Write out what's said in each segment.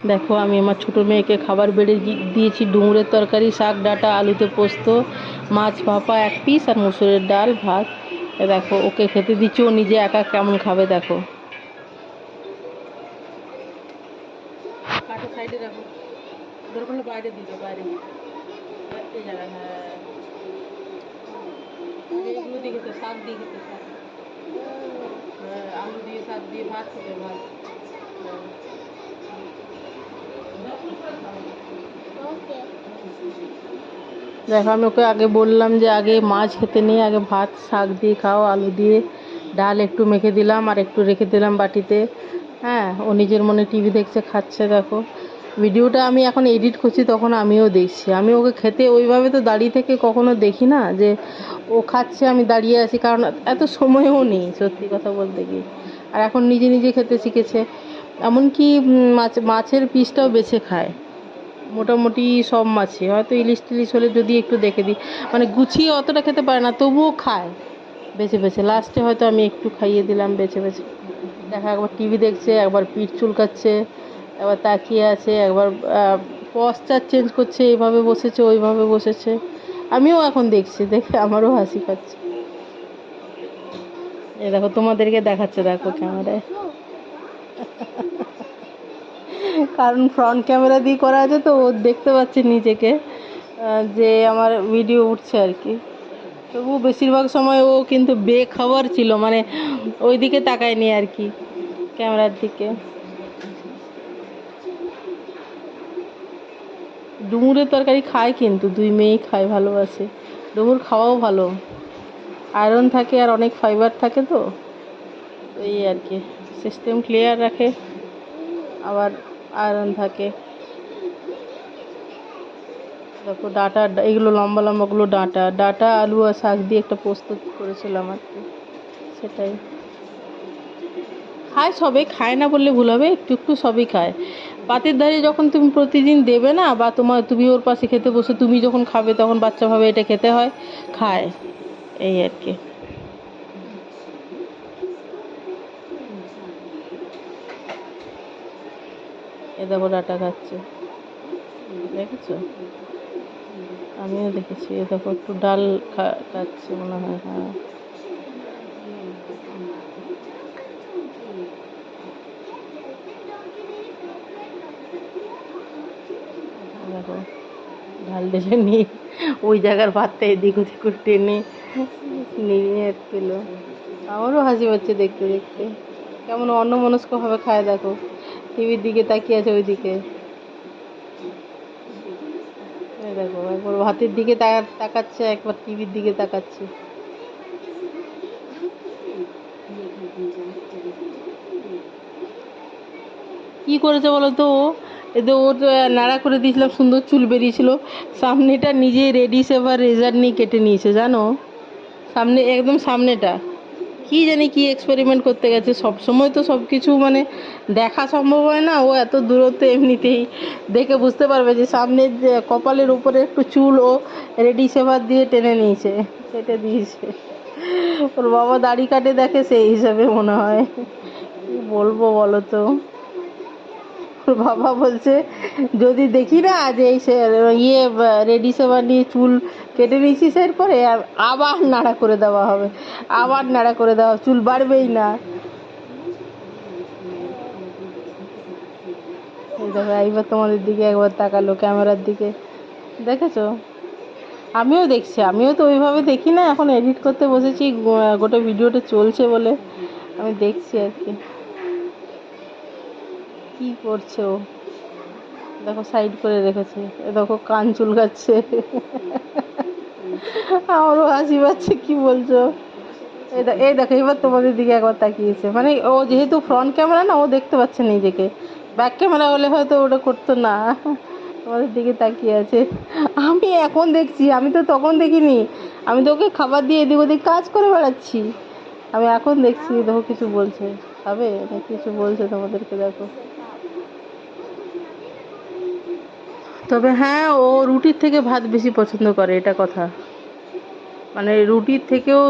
দেখো, আমি আমার ছোটো মেয়েকে খাবার বেড়ে দিয়েছি। ডুমুরের তরকারি, শাক, ডাঁটা, আলুতে পোস্ত, মাছ ভাপা, এক পিস, আর মুসুরের ডাল, ভাত। দেখো, ওকে খেতে দিচ্ছি, ও নিজে একা কেমন খাবে, দেখো। হ্যাঁ। হ্যাঁ দিয়ে ভাত খেতে ভাত দেখো, আমি ওকে আগে বললাম যে আগে মাছ খেতে নিয়ে আগে ভাত, শাক দিয়ে খাও, আলু দিয়ে ডাল একটু মেখে দিলাম আর একটু রেখে দিলাম বাটিতে। হ্যাঁ ও নিজের মনে টিভি দেখছে, খাচ্ছে, দেখো। ভিডিওটা আমি এখন এডিট করছি, তখন আমিও দেখছি। আমি ওকে খেতে ওইভাবে তো দাঁড়িয়ে থেকে কখনো দেখি না যে ও খাচ্ছে, আমি দাঁড়িয়ে আছি, কারণ এত সময়ও নেই, সত্যি কথা বলতে গিয়ে। আর এখন নিজে নিজে খেতে শিখেছে। এমনকি মাছ, মাছের পিসটাও বেছে খায়। মোটামুটি সব মাছই হয়তো ইলিশ টিলিশ হলে যদি একটু দেখে দিই। মানে গুছিয়ে অতটা খেতে পারে না, তবুও খায়। বেছে বেছে। লাস্টে হয়তো আমি একটু খাইয়ে দিলাম, বেছে বেছে। দেখা একবার টিভি দেখছে, একবার পিঠ চুলকাচ্ছে, একবার তাকিয়ে আছে, একবার পশ্চার চেঞ্জ করছে, এইভাবে বসেছে, ওইভাবে বসেছে। আমিও এখন দেখছি, দেখে আমারও হাসি পাচ্ছে। এই দেখো, তোমাদেরকে দেখাচ্ছে, দেখো ক্যামেরায়। কারণ ফ্রন্ট ক্যামেরা দিয়ে করা আছে তো ও দেখতে পাচ্ছে নিজেকে যে আমার ভিডিও উঠছে আর কি। তবু বেশিরভাগ সময় ও কিন্তু বেখাবার ছিল মানে ওই দিকে তাকায়নি আর কি ক্যামেরার দিকে। ডুমুরের তরকারি খায় কিন্তু, দুই মেয়েই খায় ভালোবাসে। ডুমুর খাওয়াও ভালো। আয়রন থাকে আর অনেক ফাইবার থাকে তো, এই আর কি। সিস্টেম ক্লিয়ার রাখে। আবার আয়রন থাকে। দেখো ডাটা, এগুলো লম্বা লম্বাগুলো ডাঁটা। ডাঁটা, আলু আর শাক দিয়ে একটা প্রস্তুত করেছিলাম আর কি, সেটাই। খায় সবে, খায় না বললে ভুল হবে, একটু একটু সবই খায়। পাতের ধারে যখন তুমি প্রতিদিন দেবে না, বা তোমার, তুমি ওর পাশে খেতে বসে, তুমি যখন খাবে তখন বাচ্চা ভাবে এটা খেতে হয়, খায়। এই আর কি। এ দেখো ডাটা খাচ্ছে। দেখেছ? আমিও দেখেছি। এ দেখো একটু ডাল খাচ্ছে মনে হয় হ্যাঁ। দেখো ঢাল ঢেলে নিয়ে ওই জায়গার ভাতটা এদিক ওদিক টেনে নিয়ে পেল আমারও হাসি পাচ্ছে দেখতে দেখতে। কেমন অন্যমনস্কভাবে খায় দেখো। টিভির দিকে তাকিয়ে আছে ওইদিকে। দেখো একবার ভাতের দিকে তাকা- তাকাচ্ছে, একবার টিভির দিকে তাকাচ্ছে। কি করেছে বলো তো এতে ওর নাড়া করে দিয়েছিলাম, সুন্দর চুল বেরিয়েছিল। সামনেটা নিজে রেডি সেভার রেজার নিয়ে কেটে নিয়েছে, জানো? সামনে, একদম সামনেটা। কি জানি কি এক্সপেরিমেন্ট করতে গেছে। সব সময় তো সব কিছু মানে দেখা সম্ভব হয় না। ও এত দূরত্ব এমনিতেই দেখে বুঝতে পারবে যে সামনের যে কপালের উপরে একটু চুল ও রেডি সেভার দিয়ে টেনে নিয়েছে। কেটে দিয়েছে। ওর বাবা দাড়ি কাটে দেখে সেই হিসাবে মনে হয়। কি বলব বলো তো? ওর বাবা বলছে, যদি দেখি না যে ইয়ে রেডি সেভার নিয়ে চুল কেটে নিয়েছিস এরপরে আবার নাড়া করে দেওয়া হবে। আবার নাড়া করে দেওয়া চুল বাড়বেই না। দেখো, এইবার তোমাদের দিকে একবার তাকালো ক্যামেরার দিকে। দেখেছ? আমিও দেখছি। আমিও তো ওইভাবে দেখি না। এখন এডিট করতে বসেছি। গোটা ভিডিওটা চলছে বলে আমি দেখছি আর কি। কি করছে ও? দেখো সাইড করে রেখেছে। দেখো, কান চুল চুলকাচ্ছে। আমারও হাসি পাচ্ছে, কি বলছো? এই দেখো, এবার তোমাদের দিকে একবার তাকিয়েছে। মানে ও যেহেতু ফ্রন্ট ক্যামেরা না, ও দেখতে পাচ্ছে নিজেকে। ব্যাক ক্যামেরা হলে হয়তো ওটা করতো না। তোমাদের দিকে তাকিয়ে আছে। আমি এখন দেখছি, আমি তো তখন দেখিনি। আমি তো ওকে খাবার দিয়ে এদিক ওদিক কাজ করে বেড়াচ্ছি। আমি এখন দেখছি, দেখো কিছু বলছে। না কিছু বলছে তোমাদেরকে, দেখো। তবে হ্যাঁ ও রুটির থেকে ভাত বেশি পছন্দ করে, এটা কথা। মানে রুটির থেকেও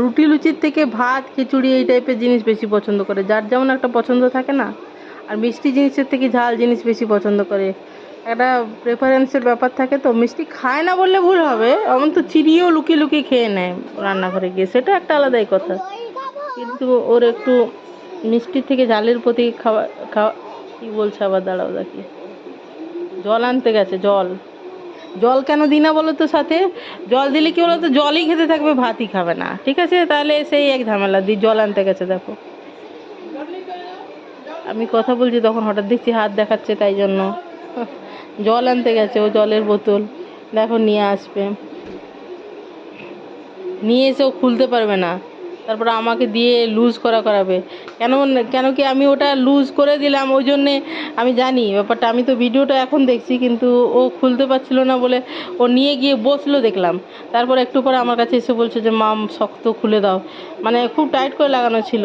রুটি লুচির থেকে ভাত, খিচুড়ি এই টাইপের জিনিস বেশি পছন্দ করে। যার যেমন একটা পছন্দ থাকে না, আর মিষ্টি জিনিসের থেকে ঝাল জিনিস বেশি পছন্দ করে। একটা প্রেফারেন্সের ব্যাপার থাকে তো, মিষ্টি খায় না বললে ভুল হবে। এমন তো চিরিয়েও লুকিয়ে লুকিয়ে খেয়ে নেয় রান্নাঘরে গিয়ে, সেটা একটা আলাদাই কথা। কিন্তু ওর একটু মিষ্টির থেকে ঝালের প্রতি খাওয়া খাওয়া, কী বলছে আবার, দাঁড়াও দেখি। জল আনতে গেছে, জল। জল কেন দিই না বলো তো সাথে? জল দিলে কি বলো তো, জলই খেতে থাকবে, ভাতই খাবে না। ঠিক আছে? তাহলে সেই এক ঝামেলা দিই জল আনতে গেছে, দেখো। আমি কথা বলছি, তখন হঠাৎ দেখছি হাত দেখাচ্ছে তাই জন্য। জল আনতে গেছে ও জলের বোতল। দেখো, নিয়ে আসবে। নিয়ে এসে ও খুলতে পারবে না। তারপর আমাকে দিয়ে লুজ করা করাবে। কেন কেন কি আমি ওটা লুজ করে দিলাম? ওই জন্যে আমি জানি, ব্যাপারটা আমি তো ভিডিওটা এখন দেখছি, কিন্তু ও খুলতে পারছিল না বলে ও নিয়ে গিয়ে বসল দেখলাম। তারপর একটু পরে আমার কাছে এসে বলছে যে মাম শক্ত খুলে দাও। মানে খুব টাইট করে লাগানো ছিল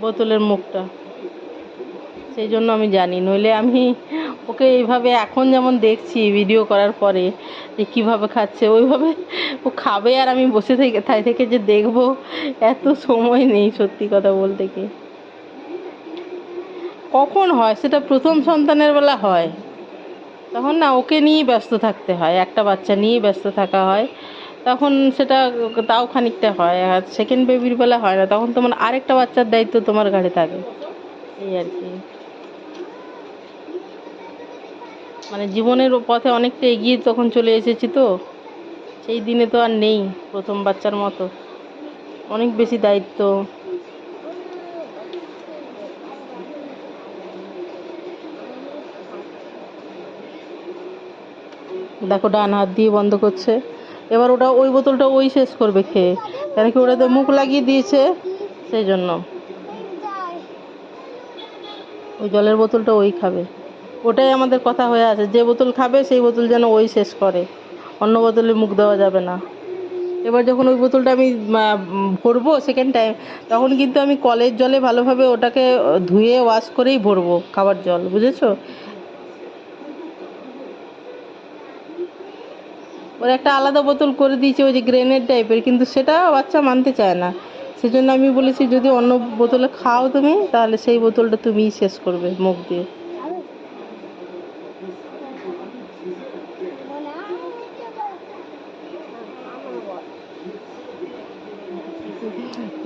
বোতলের মুখটা। সেই জন্য আমি জানি। নইলে আমি ওকে এইভাবে এখন যেমন দেখছি ভিডিও করার পরে যে কীভাবে খাচ্ছে, ওইভাবে ও খাবে আর আমি বসে থেকে তাই থেকে যে দেখব, এত সময় নেই সত্যি কথা বলতে কি। কখন হয়? সেটা প্রথম সন্তানের বেলা হয়। তখন না, ওকে নিয়েই ব্যস্ত থাকতে হয়। একটা বাচ্চা নিয়েই ব্যস্ত থাকা হয়। তখন সেটা তাও খানিকটা হয়। আর সেকেন্ড বেবির বেলা হয় না। তখন তোমার আরেকটা বাচ্চার দায়িত্ব তোমার ঘাড়ে থাকে। এই আর কি। মানে জীবনের পথে অনেকটা এগিয়ে তখন চলে এসেছি তো। সেই দিনে তো আর নেই প্রথম বাচ্চার মতো। অনেক বেশি দায়িত্ব। দেখো ডান হাত দিয়ে বন্ধ করছে। এবার ওটা ওই বোতলটা ওই শেষ করবে খেয়ে। কেন কি ওটাতে মুখ লাগিয়ে দিয়েছে? সেই জন্য। ওই জলের বোতলটা ওই খাবে। ওটাই আমাদের কথা হয়ে আছে। যে বোতল খাবে, সেই বোতল যেন ওই শেষ করে। অন্য বোতলে মুখ দেওয়া যাবে না। এবার যখন ওই বোতলটা আমি ভরবো সেকেন্ড টাইম তখন কিন্তু আমি কলের জলে ভালোভাবে ওটাকে ধুয়ে ওয়াশ করেই ভরবো খাবার জল, বুঝেছ? ওর একটা আলাদা বোতল করে দিয়েছে, ওই যে গ্রেনেড টাইপের কিন্তু সেটা বাচ্চা মানতে চায় না। সেজন্য আমি বলেছি, যদি অন্য বোতলে খাও তুমি, তাহলে সেই বোতলটা তুমিই শেষ করবে মুখ দিয়ে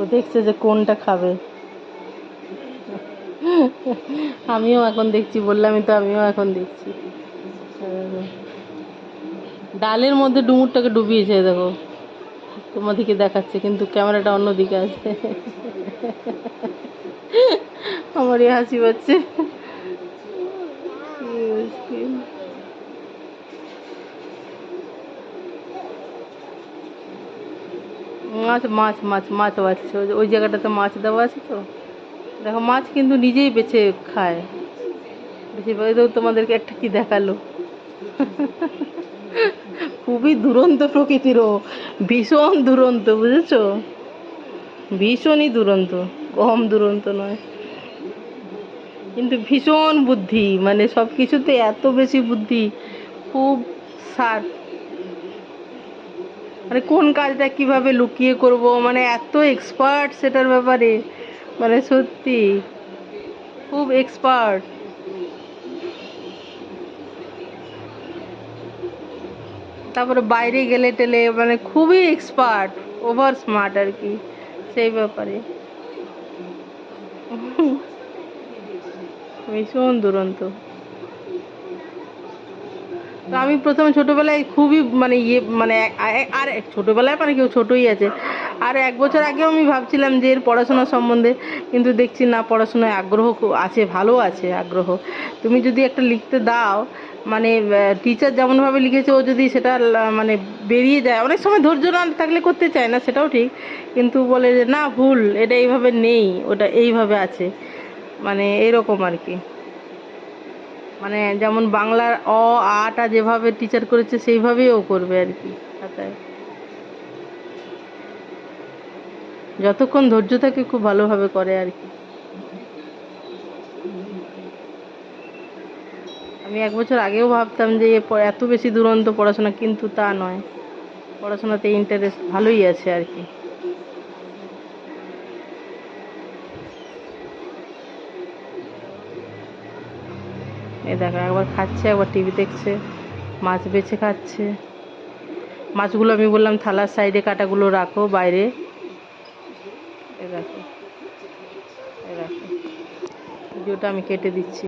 ও দেখছে যে কোনটা খাবে। আমিও এখন দেখছি বললামই তো আমিও এখন দেখছি। ডালের মধ্যে ডুমুরটাকে ডুবিয়েছে, দেখো। তোমাদেরকে দেখাচ্ছে, কিন্তু ক্যামেরাটা অন্যদিকে আছে। আমারই হাসি পাচ্ছে কি মুশকিল। মাছ মাছ মাছ মাছ বাচ্ছে ওই- জায়গাটাতে মাছ দেওয়া আছে তো? দেখো, মাছ কিন্তু নিজেই বেছে খায়। বেছে তো তোমাদেরকে একটা কি দেখাল? খুবই দুরন্ত প্রকৃতির ও। ভীষণ দুরন্ত, বুঝেছ? ভীষণই দুরন্ত, কম দুরন্ত নয়। কিন্তু ভীষণ বুদ্ধি মানে সব কিছুতে এত বেশি বুদ্ধি, খুব শার্প মানে কোন কাজটা কীভাবে লুকিয়ে করব? মানে এত এক্সপার্ট সেটার ব্যাপারে। মানে সত্যি, খুব এক্সপার্ট তারপরে বাইরে গেলে টেলে মানে খুবই এক্সপার্ট ওভার স্মার্ট আর কি, সেই ব্যাপারে। ভীষণ দুরন্ত। তো আমি প্রথমে ছোটোবেলায় খুবই মানে ইয়ে মানে আর ছোটোবেলায় মানে কেউ ছোটোই আছে। আর এক বছর আগেও আমি ভাবছিলাম যে এর পড়াশোনা সম্বন্ধে, কিন্তু দেখছি না, পড়াশোনায় আগ্রহ আছে, ভালো আছে আগ্রহ। তুমি যদি একটা লিখতে দাও মানে টিচার যেমনভাবে লিখেছে, ও যদি সেটা মানে বেরিয়ে যায়, অনেক সময় ধৈর্য না থাকলে করতে চায় না, সেটাও ঠিক। কিন্তু বলে যে, না, ভুল, এটা এইভাবে নেই, ওটা এইভাবে আছে। মানে এরকম আর কি। মানে যেমন বাংলার অ আটা যেভাবে টিচার করেছে, সেইভাবেই ও করবে আর কি। খাতায় যতক্ষণ ধৈর্য থাকে, খুব ভালোভাবে করে আর কি। আমি এক বছর আগেও ভাবতাম যে এত বেশি দুরন্ত পড়াশোনা, কিন্তু তা নয়। পড়াশোনাতে ইন্টারেস্ট ভালোই আছে আর কি। এই দেখো, একবার খাচ্ছে, একবার টিভি দেখছে, মাছ বেছে খাচ্ছে। মাছগুলো আমি বললাম, থালার সাইডে কাটাগুলো রাখো, বাইরে। এ দেখো, এই দেখো ভিডিওটা আমি কেটে দিচ্ছি।